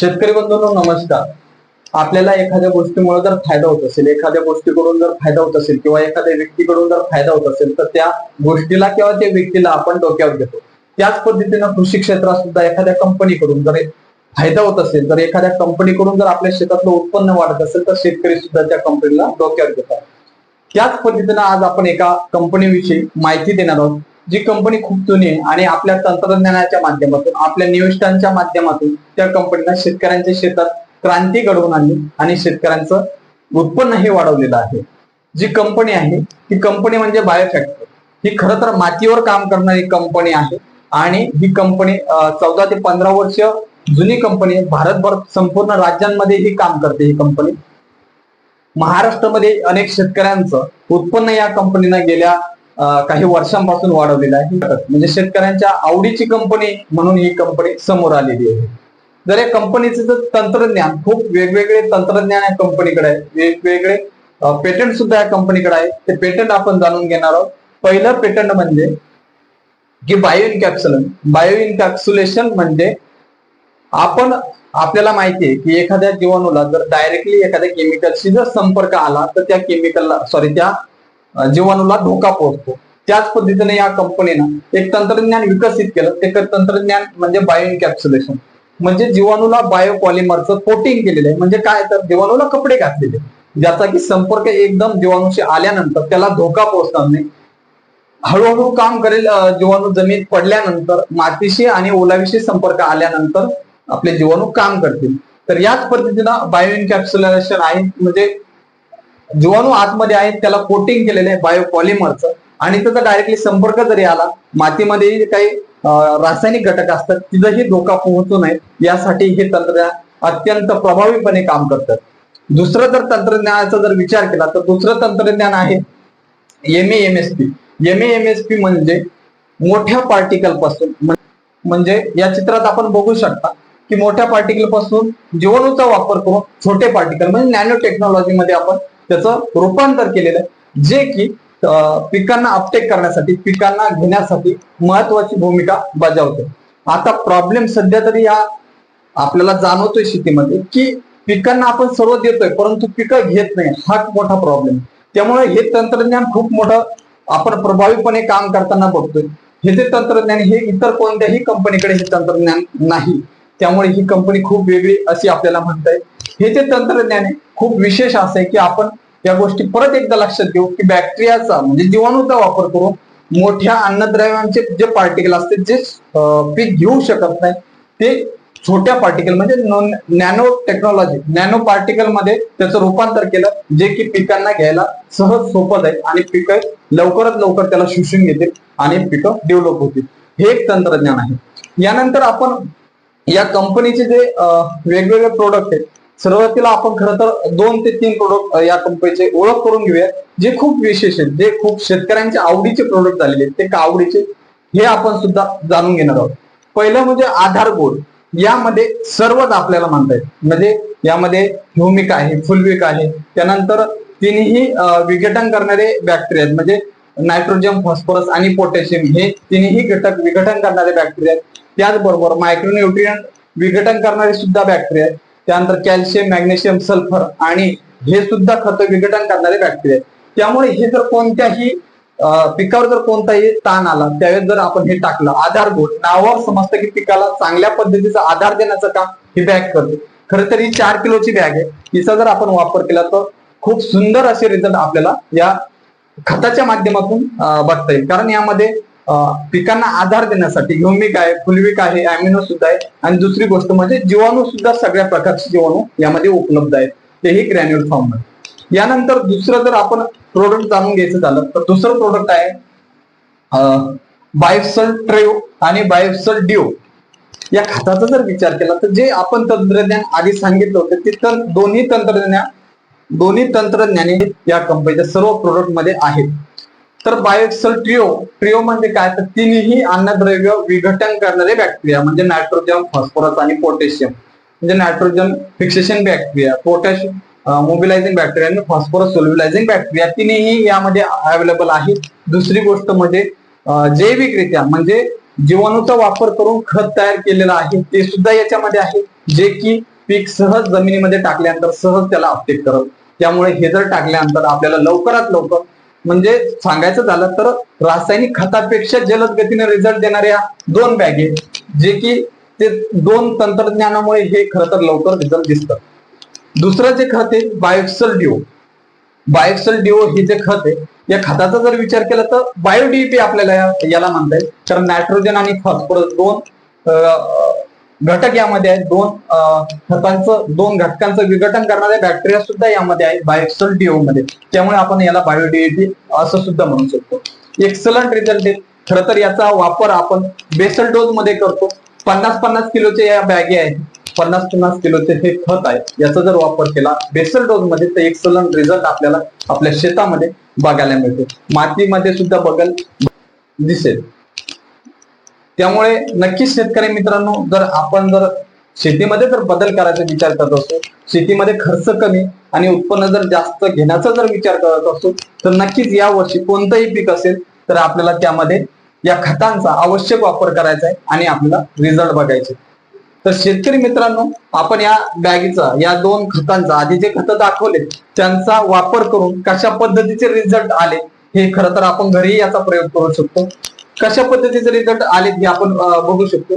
शेतकरी बंधूंनो नमस्कार. आपल्याला एखाद्या गोष्टीमुळे जर फायदा होत असेल एखाद्या गोष्टीकडून जर फायदा होत असेल किंवा एखाद्या व्यक्तीकडून जर फायदा होत असेल तर त्या गोष्टीला किंवा त्या व्यक्तीला आपण डोक्यावर घेतो. त्याच पद्धतीनं कृषी क्षेत्रात सुद्धा एखाद्या कंपनीकडून जर फायदा होत असेल तर एखाद्या कंपनीकडून जर आपल्या शेतातलं उत्पन्न वाढत असेल तर शेतकरी सुद्धा त्या कंपनीला डोक्यावर घेतात. त्याच पद्धतीनं आज आपण एका कंपनीविषयी माहिती देणार आहोत. जी कंपनी खूप जुनी आहे आणि आपल्या तंत्रज्ञानाच्या माध्यमातून आपल्या निविष्ठांच्या माध्यमातून त्या कंपनीला शेतकऱ्यांच्या शेतात क्रांती घडवून आणली आणि शेतकऱ्यांचं उत्पन्न हे वाढवलेलं आहे. जी कंपनी आहे ती कंपनी म्हणजे बायोफॅक्टरी ही खरं तर मातीवर काम करणारी कंपनी आहे आणि ही कंपनी चौदा ते पंधरा वर्ष जुनी कंपनी आहे. भारतभर संपूर्ण राज्यांमध्ये ही काम करते ही कंपनी महाराष्ट्रामध्ये अनेक शेतकऱ्यांचं उत्पन्न या कंपनीनं गेल्या काही वर्षांपासून वाढवलेलं आहे. म्हणजे शेतकऱ्यांच्या आवडीची कंपनी म्हणून ही कंपनी समोर आलेली आहे. जर या कंपनीचं तंत्रज्ञान खूप वेगवेगळे तंत्रज्ञान या कंपनीकडे आहे. वेगवेगळे पेटंट सुद्धा या कंपनीकडे आहे. ते पेटंट आपण जाणून घेणार आहोत. पहिलं पेटंट म्हणजे की बायो इनकॅप्सुलन बायो इनकॅप्सुलेशन म्हणजे आपण आपल्याला माहिती आहे की एखाद्या जीवाणूला जर डायरेक्टली एखाद्या केमिकलशी जर संपर्क आला तर त्या केमिकलला सॉरी त्या जीवाणूला धोका पोहोचतो. त्याच पद्धतीने या कंपनीनं एक तंत्रज्ञान विकसित केलं. ते तंत्रज्ञान म्हणजे बायो इनकॅप्सुलेशन म्हणजे जीवाणूला बायो पॉलिमरचं कोटिंग केलेलं आहे. म्हणजे काय तर जीवाणूला कपडे घातलेले. ज्याचा की संपर्क एकदम जीवाणूशी आल्यानंतर त्याला धोका पोहोचणार नाही हळूहळू काम करेल जीवाणू जमीन पडल्यानंतर मातीशी आणि ओलावीशी संपर्क आल्यानंतर आपले जीवाणू काम करतील. तर याच पद्धतीनं बायो इनकॅप्सुलेशन आहे. म्हणजे जीवाणू आतमध्ये आहेत त्याला कोटिंग केलेलं आहे बायोपॉलिमरचं आणि त्याचा डायरेक्टली संपर्क जरी आला मातीमध्ये काही रासायनिक घटक असतात तिथंही धोका पोहोचू नये. यासाठी हे तंत्रज्ञान अत्यंत प्रभावीपणे काम करतात. दुसरं जर तंत्रज्ञानाचा जर विचार केला तर दुसरं तंत्रज्ञान आहे M M S P M M S P म्हणजे मोठ्या पार्टिकलपासून म्हणजे या चित्रात आपण बघू शकता की मोठ्या पार्टिकलपासून जीवाणूचा वापर करून छोटे पार्टिकल म्हणजे नॅनो टेक्नॉलॉजी मध्ये आपण त्याचं रूपांतर केलेलं आहे. जे की पिकांना अपटेक करण्यासाठी पिकांना घेण्यासाठी महत्वाची भूमिका बजावते. आता प्रॉब्लेम सध्या तरी या आपल्याला जाणवतोय शेतीमध्ये की पिकांना आपण सर्व देतोय परंतु पिकं घेत नाही. हा मोठा प्रॉब्लेम त्यामुळे हे तंत्रज्ञान खूप मोठं आपण प्रभावीपणे काम करताना बघतोय. हे जे तंत्रज्ञान हे इतर कोणत्याही कंपनीकडे हे तंत्रज्ञान नाही. त्यामुळे ही कंपनी खूप वेगळी अशी आपल्याला म्हणता येईल. हे जे तंत्रज्ञान आहे खूप विशेष असं आहे की आपण या गोष्टी परत एकदा लक्षात घेऊ की बॅक्टेरियाचा म्हणजे जीवाणूचा वापर करून मोठ्या अन्नद्रव्यांचे जे पार्टिकल असते जे पीक घेऊ शकत नाही ते छोट्या पार्टिकल म्हणजे नॅनो टेक्नॉलॉजी नॅनो पार्टिकलमध्ये त्याचं रूपांतर केलं जे की पिकांना घ्यायला सहज सोपं जाईल आणि पिकं लवकरात लवकर त्याला शोषून घेतील आणि पिकं डेव्हलप होतील. हे एक तंत्रज्ञान आहे. यानंतर आपण या कंपनीचे जे वेगवेगळे प्रोडक्ट आहेत सुरुवातीला आपण खरं तर दोन ते तीन प्रोडक्ट या कंपनीचे ओळख करून घेऊया. जे खूप विशेष आहेत जे खूप शेतकऱ्यांच्या आवडीचे प्रोडक्ट झालेले आहेत ते का आवडीचे हे आपण सुद्धा जाणून घेणार आहोत. पहिलं म्हणजे आधार गोड यामध्ये सर्वच आपल्याला मानता येत. म्हणजे यामध्ये ह्युमिक आहे फुलविक आहे. त्यानंतर तिन्ही विघटन करणारे बॅक्टेरिया आहेत. म्हणजे नायट्रोजन फॉस्फरस आणि पोटॅशियम हे तिन्ही घटक विघटन करणारे बॅक्टेरिया आहेत. त्याचबरोबर मायक्रोन्युट्रियन विघटन करणारे सुद्धा बॅक्टेरिया आहेत. त्यानंतर कॅल्शियम मॅग्नेशियम सल्फर आणि हे सुद्धा खत विघटन करणारे बॅक्टेरिया आहेत. त्यामुळे हे जर कोणत्याही पिकावर जर कोणताही ताण आला त्यावेळेस जर आपण हे टाकलं आधार गोड नावावर समजतं की पिकाला चांगल्या पद्धतीचा आधार देण्याचं काम ही बॅग करते. खरं तर ही चार किलोची बॅग आहे. तिचा जर आपण वापर केला तर खूप सुंदर असे रिझल्ट आपल्याला या खताच्या माध्यमातून बघता येईल. कारण यामध्ये पिकांना आधार देण्यासाठी ह्युमिक आहे फुलविक आहे अॅमिनो सुद्धा आहे. आणि दुसरी गोष्ट म्हणजे जीवाणू सुद्धा सगळ्या प्रकारचे जीवाणू यामध्ये उपलब्ध आहेत. तेही ग्रॅन्युअल फॉर्ममध्ये. यानंतर दुसरं जर आपण प्रोडक्ट जाणून घ्यायचं झालं तर दुसरं प्रोडक्ट आहे बायोसल ट्रेव आणि बायोसल डिओ या खताचा जर विचार केला तर जे आपण तंत्रज्ञान आधी सांगितलं होतं ते तर दोन्ही तंत्रज्ञान दोन्ही तंत्रज्ञाने या कंपनीच्या सर्व प्रोडक्टमध्ये आहेत. तर बायोक्सल ट्रिओ ट्रिओ म्हणजे काय? तर तिन्ही अन्नद्रव्य विघटन करणारे बॅक्टेरिया म्हणजे नायट्रोजन फॉस्फरस आणि पोटॅशियम म्हणजे nitrogen fixation bacteria potassium mobilizing bacteria आणि फॉस्फरस सोल्युलायझिंग बॅक्टेरिया तिन्ही यामध्ये अवेलेबल आहे दुसरी गोष्ट म्हणजे जैविकरित्या म्हणजे जीवाणूचा वापर करून खत तयार केलेलं आहे. ते सुद्धा याच्यामध्ये आहे जे की पीक सहज जमिनीमध्ये टाकल्यानंतर सहज त्याला अपटेक करत. त्यामुळे हे जर टाकल्यानंतर आपल्याला लवकरात लवकर म्हणजे सांगायचं झालं तर रासायनिक खतापेक्षा जलद गतीने रिझल्ट देणाऱ्या दोन बॅगे जे की ते दोन तंत्रज्ञानामुळे हे खरं तर लवकर रिझल्ट दिसतं दुसरं जे खत आहे बायोक्सल डिओ बायोक्सल डिओ हे जे खत आहे या खताचा जर विचार केला तर बायोडीपी आपल्याला याला म्हणता येईल. कारण नायट्रोजन आणि फॉस्फरस दोन घटक यामध्ये आहेत. दोन खतांचं दोन घटकांचं विघटन करणारे बॅक्टेरिया सुद्धा यामध्ये आहेत बायोक्सल डीओ मध्ये. त्यामुळे आपण याला बायोडीएपी असं सुद्धा म्हणू शकतो. एक्सलंट रिझल्ट आहे. खरं तर याचा वापर आपण बेसल डोजमध्ये करतो. पन्नास पन्नास किलोचे या बॅगे आहेत. पन्नास पन्नास किलोचे हे खत आहे. याचा जर वापर केला बेसल डोजमध्ये तर एक्सलंट रिझल्ट आपल्याला आपल्या शेतामध्ये बघायला मिळतो. मातीमध्ये सुद्धा बघल दिसेल. त्यामुळे नक्कीच शेतकरी मित्रांनो जर आपण जर शेतीमध्ये जर बदल करायचा विचार करत असतो शेतीमध्ये खर्च कमी आणि उत्पन्न जर जास्त घेण्याचा जर विचार करत असतो तर नक्कीच या वर्षी कोणतंही पीक असेल तर आपल्याला त्यामध्ये या खतांचा आवश्यक वापर करायचा आहे आणि आपल्याला रिझल्ट बघायचे. तर शेतकरी मित्रांनो आपण या बॅगीचा या दोन खतांचा आधी जे खतं दाखवले त्यांचा वापर करून कशा पद्धतीचे रिझल्ट आले हे खरं तर आपण घरी याचा प्रयोग करू शकतो. कशा पद्धतीचे रिझल्ट आले हे आपण बघू शकतो.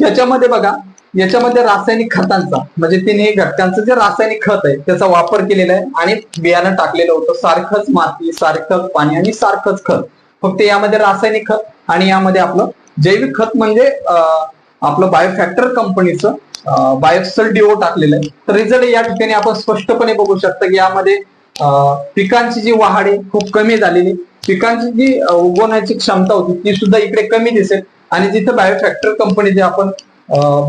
याच्यामध्ये बघा याच्यामध्ये रासायनिक खतांचा म्हणजे तिन्ही घटकांचं जे रासायनिक खत आहे त्याचा वापर केलेला आहे आणि बियाणं टाकलेलं होतं. सारखंच माती सारखंच पाणी आणि सारखंच खत. फक्त यामध्ये रासायनिक खत आणि यामध्ये आपलं जैविक खत म्हणजे आपलं बायोफॅक्टर कंपनीचं बायोसल डिओ टाकलेलं आहे. तर रिझल्ट या ठिकाणी आपण स्पष्टपणे बघू शकतो की यामध्ये पिकांची जी वाढ आहे खूप कमी झालेली पिकांची जी उगवण्याची क्षमता होती ती सुद्धा इकडे कमी दिसेल. आणि जिथे बायोफॅक्टर कंपनी जे आपण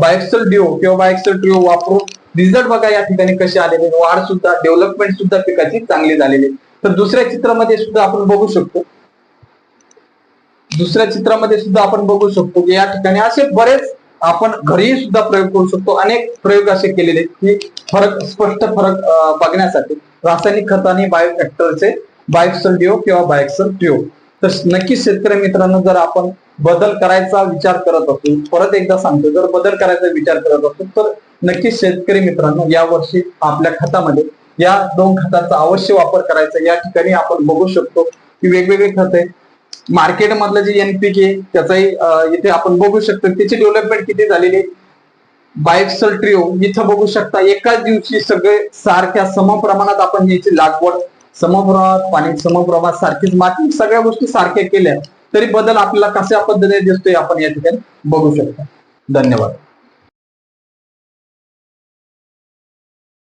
बायोक्सल डिओ किंवा बायोक्सल ट्रिओ वापरून रिझल्ट बघा या ठिकाणी कसे आलेले वाढ सुद्धा डेव्हलपमेंट सुद्धा पिकाची चांगली झालेली तर दुसऱ्या चित्रामध्ये सुद्धा आपण बघू शकतो. दुसऱ्या चित्रामध्ये सुद्धा आपण बघू शकतो की या ठिकाणी असे बरेच आपण घरीही सुद्धा प्रयोग करू शकतो. अनेक प्रयोग असे केलेले की फरक स्पष्ट फरक बघण्यासाठी. रासायनिक खताने बायोफॅक्टरचे बायक्सल डिओ किंवा बायक्सल ट्रिओ तर नक्की शेतकरी मित्रांनो जर आपण बदल करायचा विचार करत असू परत एकदा सांगतो जर बदल करायचा विचार करत असू तर नक्की शेतकरी मित्रांनो या वर्षी आपल्या खतामध्ये या दोन खतांचा अवश्य वापर करायचा. या ठिकाणी आपण बघू शकतो की वेगवेगळे खत आहे मार्केटमधलं जे एनपीके त्याचाही इथे आपण बघू शकतो. त्याची डेव्हलपमेंट किती झालेली आहे. ट्रिओ इथं बघू शकता एकाच दिवशी सगळे सारख्या समप्रमाणात आपण याची लागवड समप्रमाणात पाणी समप्रमाणात सारखीच माती सगळ्या गोष्टी सारख्या केल्या तरी बदल आपल्याला कशा पद्धतीने दिसतोय आपण या ठिकाणी बघू शकता. धन्यवाद.